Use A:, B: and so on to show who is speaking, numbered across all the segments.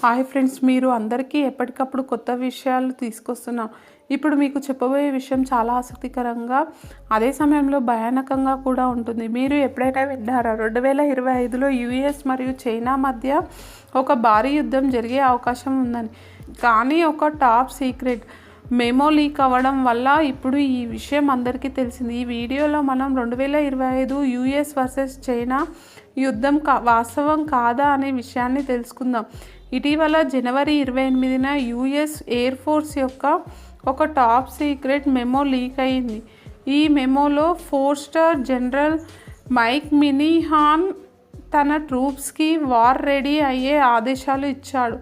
A: Hi friends మీరు అందరికీ ఎప్పటికప్పుడు కొత్త విషయాలు తీసుకొస్తున్నాం. ఇప్పుడు మీకు చెప్పబోయే విషయం చాలా ఆసక్తికరంగా అదే సమయంలో భయానకంగా కూడా ఉంటుంది. మీరు ఎప్పుడైనా విన్నారా? రెండు వేల ఇరవై ఐదులో యుఎస్ మరియు చైనా మధ్య ఒక భారీ యుద్ధం జరిగే అవకాశం ఉందని. కానీ ఒక టాప్ సీక్రెట్ మెమో లీక్ అవ్వడం వల్ల ఇప్పుడు ఈ విషయం అందరికీ తెలిసింది. ఈ వీడియోలో మనం రెండు వేల ఇరవై ఐదు యుఎస్ వర్సెస్ చైనా యుద్ధం కా వాస్తవం కాదా అనే విషయాన్ని తెలుసుకుందాం. ఇటీవల జనవరి ఇరవై ఎనిమిదిన యుఎస్ ఎయిర్ ఫోర్స్ యొక్క ఒక టాప్ సీక్రెట్ మెమో లీక్ అయింది. ఈ మెమోలో four star general Mike Minihan తన ట్రూప్స్కి వార్ రెడీ అయ్యే ఆదేశాలు ఇచ్చాడు.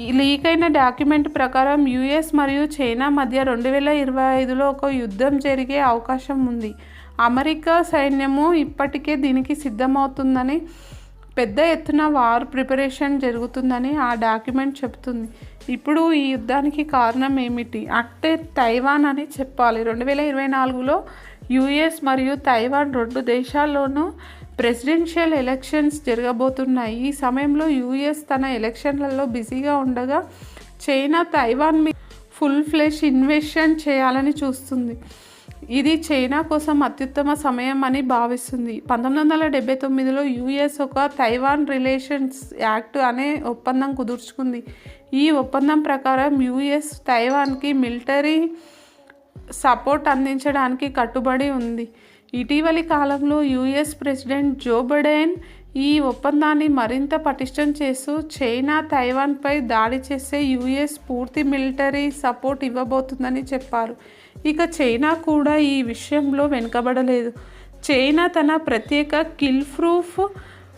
A: లీక్ అయిన డాక్యుమెంట్ ప్రకారం యుఎస్ మరియు చైనా మధ్య రెండు వేల ఇరవై ఐదులో ఒక యుద్ధం జరిగే అవకాశం ఉంది. అమెరికా సైన్యము ఇప్పటికే దీనికి సిద్ధమవుతుందని పెద్ద ఎత్తున వార్ ప్రిపరేషన్ జరుగుతుందని ఆ డాక్యుమెంట్ చెబుతుంది ఇప్పుడు ఈ యుద్ధానికి కారణం ఏమిటి? అంటే తైవాన్ అని చెప్పాలి. రెండు వేల ఇరవై నాలుగులో యుఎస్ మరియు తైవాన్ రెండు దేశాల్లోనూ ప్రెసిడెన్షియల్ ఎలక్షన్స్ జరగబోతున్నాయి. ఈ సమయంలో యుఎస్ తన ఎలక్షన్లలో బిజీగా ఉండగా చైనా తైవాన్ మీద ఫుల్ ఫ్లెష్ ఇన్వెషన్ చేయాలని చూస్తుంది. ఇది చైనా కోసం అత్యుత్తమ సమయం అని భావిస్తుంది. పంతొమ్మిది వందల డెబ్బై తొమ్మిదిలో యుఎస్ ఒక తైవాన్ రిలేషన్స్ యాక్ట్ అనే ఒప్పందం కుదుర్చుకుంది. ఈ ఒప్పందం ప్రకారం యుఎస్ తైవాన్కి మిలిటరీ సపోర్ట్ అందించడానికి కట్టుబడి ఉంది. ఇటీవలి కాలంలో యుఎస్ ప్రెసిడెంట్ జో బైడెన్ ఈ ఒప్పందాన్ని మరింత పటిష్టం చేస్తూ చైనా తైవాన్పై దాడి చేసే యుఎస్ పూర్తి మిలిటరీ సపోర్ట్ ఇవ్వబోతుందని చెప్పారు. ఇక చైనా కూడా ఈ విషయంలో వెనుకబడలేదు. చైనా తన ప్రత్యేక కిల్ ప్రూఫ్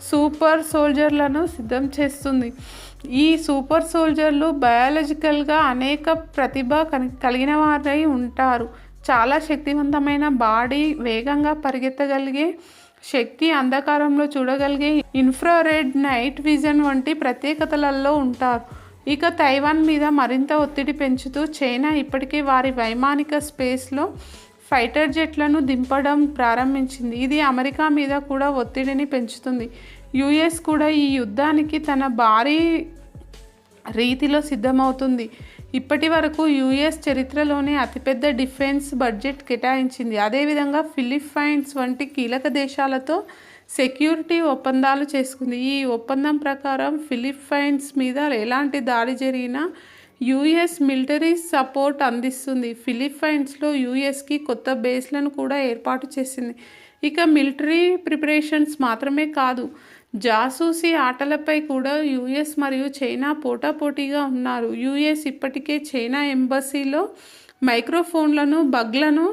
A: సూపర్ సోల్జర్లను సిద్ధం చేస్తుంది. ఈ సూపర్ సోల్జర్లు బయాలజికల్గా అనేక ప్రతిభ కలిగిన వారై ఉంటారు. చాలా శక్తివంతమైన బాడీ వేగంగా పరిగెత్తగలిగే శక్తి అంధకారంలో చూడగలిగే ఇన్ఫ్రారెడ్ నైట్ విజన్ వంటి ప్రత్యేకతలలో ఉంటారు. ఇక తైవాన్ మీద మరింత ఒత్తిడి పెంచుతూ చైనా ఇప్పటికే వారి వైమానిక స్పేస్లో ఫైటర్ జెట్లను దింపడం ప్రారంభించింది. ఇది అమెరికా మీద కూడా ఒత్తిడిని పెంచుతుంది. యుఎస్ కూడా ఈ యుద్ధానికి తన భారీ రీతిలో సిద్ధమవుతుంది. ఇప్పటి వరకు యుఎస్ చరిత్రలోనే అతిపెద్ద డిఫెన్స్ బడ్జెట్ కేటాయించింది. అదేవిధంగా ఫిలిప్పైన్స్ వంటి కీలక దేశాలతో సెక్యూరిటీ ఒప్పందాలు చేసుకుంది. ఈ ఒప్పందం ప్రకారం ఫిలిప్పైన్స్ మీద ఎలాంటి దాడి జరిగినా యుఎస్ మిలిటరీ సపోర్ట్ అందిస్తుంది. ఫిలిప్పైన్స్లో యుఎస్కి కొత్త బేస్లను కూడా ఏర్పాటు చేసింది. ఇక మిలిటరీ ప్రిపరేషన్స్ మాత్రమే కాదు జాసూసీ ఆటలపై కూడా యుఎస్ మరియు చైనా పోటాపోటీగా ఉన్నారు. యుఎస్ ఇప్పటికే చైనా ఎంబసీలో మైక్రోఫోన్లను బగ్లను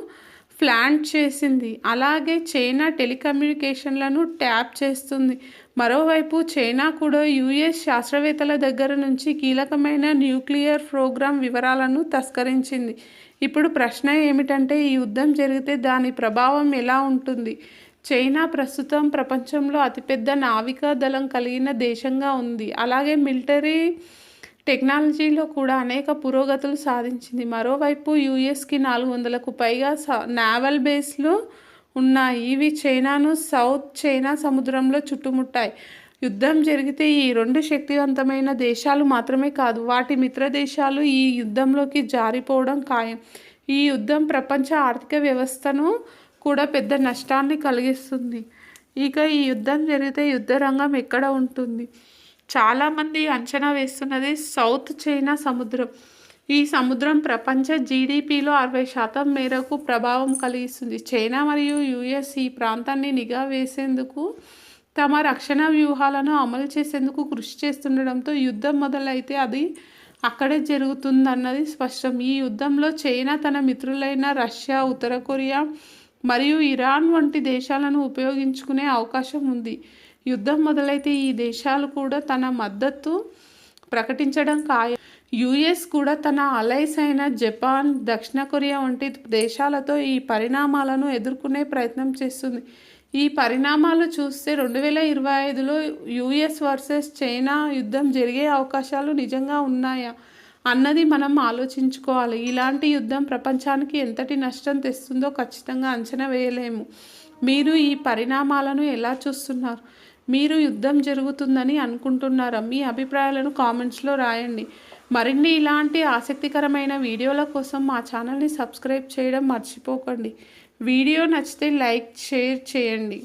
A: ప్లాంట్ చేసింది. అలాగే చైనా టెలికమ్యూనికేషన్లను ట్యాప్ చేస్తుంది. మరోవైపు చైనా కూడా యుఎస్ శాస్త్రవేత్తల దగ్గర నుంచి కీలకమైన న్యూక్లియర్ ప్రోగ్రాం వివరాలను తస్కరించింది. ఇప్పుడు ప్రశ్న ఏమిటంటే ఈ యుద్ధం జరిగితే దాని ప్రభావం ఎలా ఉంటుంది? చైనా ప్రస్తుతం ప్రపంచంలో అతిపెద్ద నావికా దళం కలిగిన దేశంగా ఉంది. అలాగే మిలిటరీ టెక్నాలజీలో కూడా అనేక పురోగతులు సాధించింది. మరోవైపు యుఎస్కి నాలుగు వందలకు పైగా స నావల్ బేస్లు ఉన్నాయి. ఇవి చైనాను సౌత్ చైనా సముద్రంలో చుట్టుముట్టాయి. యుద్ధం జరిగితే ఈ రెండు శక్తివంతమైన దేశాలు మాత్రమే కాదు వాటి మిత్ర దేశాలు ఈ యుద్ధంలోకి జారిపోవడం ఖాయం. ఈ యుద్ధం ప్రపంచ ఆర్థిక వ్యవస్థను కూడా పెద్ద నష్టాన్ని కలిగిస్తుంది. ఇక ఈ యుద్ధం జరిగితే యుద్ధ రంగం ఎక్కడ ఉంటుంది? చాలామంది అంచనా వేస్తున్నది సౌత్ చైనా సముద్రం. ఈ సముద్రం ప్రపంచ జీడిపిలో అరవై శాతం మేరకు ప్రభావం కలిగిస్తుంది. చైనా మరియు యుఎస్ ఈ ప్రాంతాన్ని నిఘా వేసేందుకు తమ రక్షణ వ్యూహాలను అమలు చేసేందుకు కృషి చేస్తుండడంతో యుద్ధం మొదలైతే అది అక్కడే జరుగుతుందన్నది స్పష్టం. ఈ యుద్ధంలో చైనా తన మిత్రులైన రష్యా ఉత్తర కొరియా మరియు ఇరాన్ వంటి దేశాలను ఉపయోగించుకునే అవకాశం ఉంది. యుద్ధం మొదలైతే ఈ దేశాలు కూడా తన మద్దతు ప్రకటించడం ఖాయం. యుఎస్ కూడా తన అలైస్ అయిన జపాన్ దక్షిణ కొరియా వంటి దేశాలతో ఈ పరిణామాలను ఎదుర్కొనే ప్రయత్నం చేస్తుంది. ఈ పరిణామాలు చూస్తే రెండు వేల ఇరవై ఐదులో యుఎస్ వర్సెస్ చైనా యుద్ధం జరిగే అవకాశాలు నిజంగా ఉన్నాయా? అన్నది మనం ఆలోచించుకోవాలి. ఇలాంటి యుద్ధం ప్రపంచానికి ఎంతటి నష్టం తెస్తుందో ఖచ్చితంగా అంచనా వేయలేము. మీరు ఈ పరిణామాలను ఎలా చూస్తున్నారు? మీరు యుద్ధం జరుగుతుందని అనుకుంటున్నారా? మీ అభిప్రాయాలను కామెంట్స్లో రాయండి. మరిన్ని ఇలాంటి ఆసక్తికరమైన వీడియోల కోసం మా ఛానల్ని సబ్స్క్రైబ్ చేయడం మర్చిపోకండి. వీడియో నచ్చితే లైక్ షేర్ చేయండి.